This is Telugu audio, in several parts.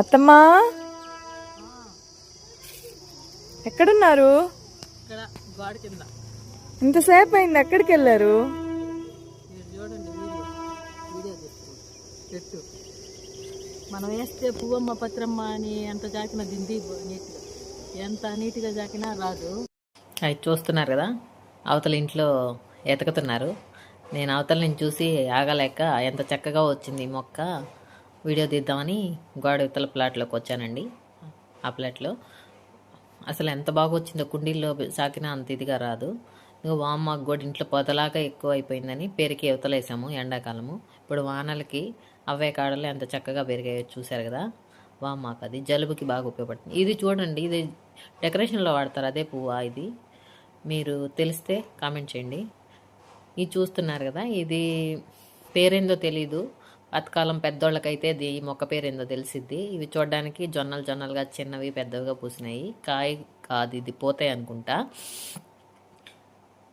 అత్తమ్మా? ఎక్కడున్నారు? ఇక్కడ గోడ కింద. ఇంతసేపు అయింది ఎక్కడికి వెళ్ళారు మీరు చూడండి వీడియో. వీడియో తీస్తున్నాం చెట్టు. మనం వేస్తే పువ్వమ్మ పత్రమ్మ అని ఎంత జాకినా దింది నీట్గా. ఎంత నీట్గా జాకినా రాదు. అది చూస్తున్నారు కదా అవతల ఇంట్లో ఎతకుతున్నారు. నేను అవతల నుంచి చూసి ఆగలేక ఎంత చక్కగా వచ్చింది ఈ మొక్క. వీడియో తీద్దామని గోడ ఇవతల ప్లాట్లోకి వచ్చానండి. ఆ ప్లాట్లో అసలు ఎంత బాగా వచ్చిందో కుండీల్లో సాకినా అంత ఇదిగా రాదు. ఇంకా వామ్మాకు కూడా ఇంట్లో పొదలాగా ఎక్కువ అయిపోయిందని పెరిగి ఇవతలేసాము ఎండాకాలము. ఇప్పుడు వానలకి అవే కాడలు ఎంత చక్కగా పెరిగాయో చూశారు కదా. వామ్మాకు అది జలుబుకి బాగా ఉపయోగపడుతుంది. ఇది చూడండి ఇది డెకరేషన్లో వాడతారు అదే పువ్వా ఇది? మీరు తెలిస్తే కామెంట్ చేయండి. ఇది చూస్తున్నారు కదా ఇది పేరేందో తెలీదు. పాతకాలం పెద్దోళ్ళకైతే ఇది ఈ మొక్క ఏందో తెలిసిద్ది. ఇవి చూడడానికి జొన్నలు జొన్నలుగా చిన్నవి పెద్దవిగా పూసినాయి. కాయ కాదు ఇది పోతాయి అనుకుంటా.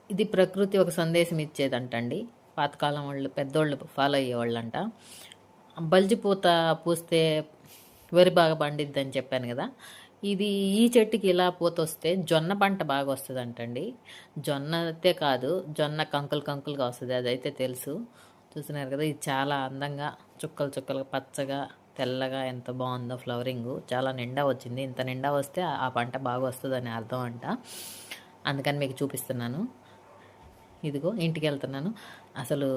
ఇది ప్రకృతి ఒక సందేశం ఇచ్చేదంటండి. పాతకాలం వాళ్ళు పెద్దోళ్ళు ఫాలో అయ్యేవాళ్ళంట. బల్జి పూత పూస్తే వరి బాగా పండిద్దని చెప్పాను కదా. ఇది ఈ చెట్టుకి ఇలా పూత వస్తే జొన్న పంట బాగా వస్తుంది అంటండి జొన్న అయితే కాదు జొన్న కంకులు కంకులుగా వస్తుంది అదైతే తెలుసు. చూస్తున్నారు కదా ఇది చాలా అందంగా చుక్కలు చుక్కలుగా పచ్చగా తెల్లగా ఎంత బాగుందో ఫ్లవరింగ్. చాలా నిండా వచ్చింది. ఇంత నిండా వస్తే ఆ పంట బాగా వస్తుందని అర్థం అంట. అందుకని మీకు చూపిస్తున్నాను. ఇదిగో ఇంటికి వెళ్తున్నాను. అసలు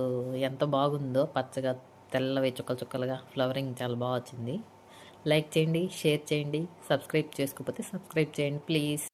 ఎంత బాగుందో పచ్చగా తెల్లవి చుక్కలు చుక్కలుగా ఫ్లవరింగ్ చాలా బాగా వచ్చింది. లైక్ చేయండి షేర్ చేయండి సబ్స్క్రైబ్ చేసుకోకపోతే సబ్స్క్రైబ్ చేయండి ప్లీజ్.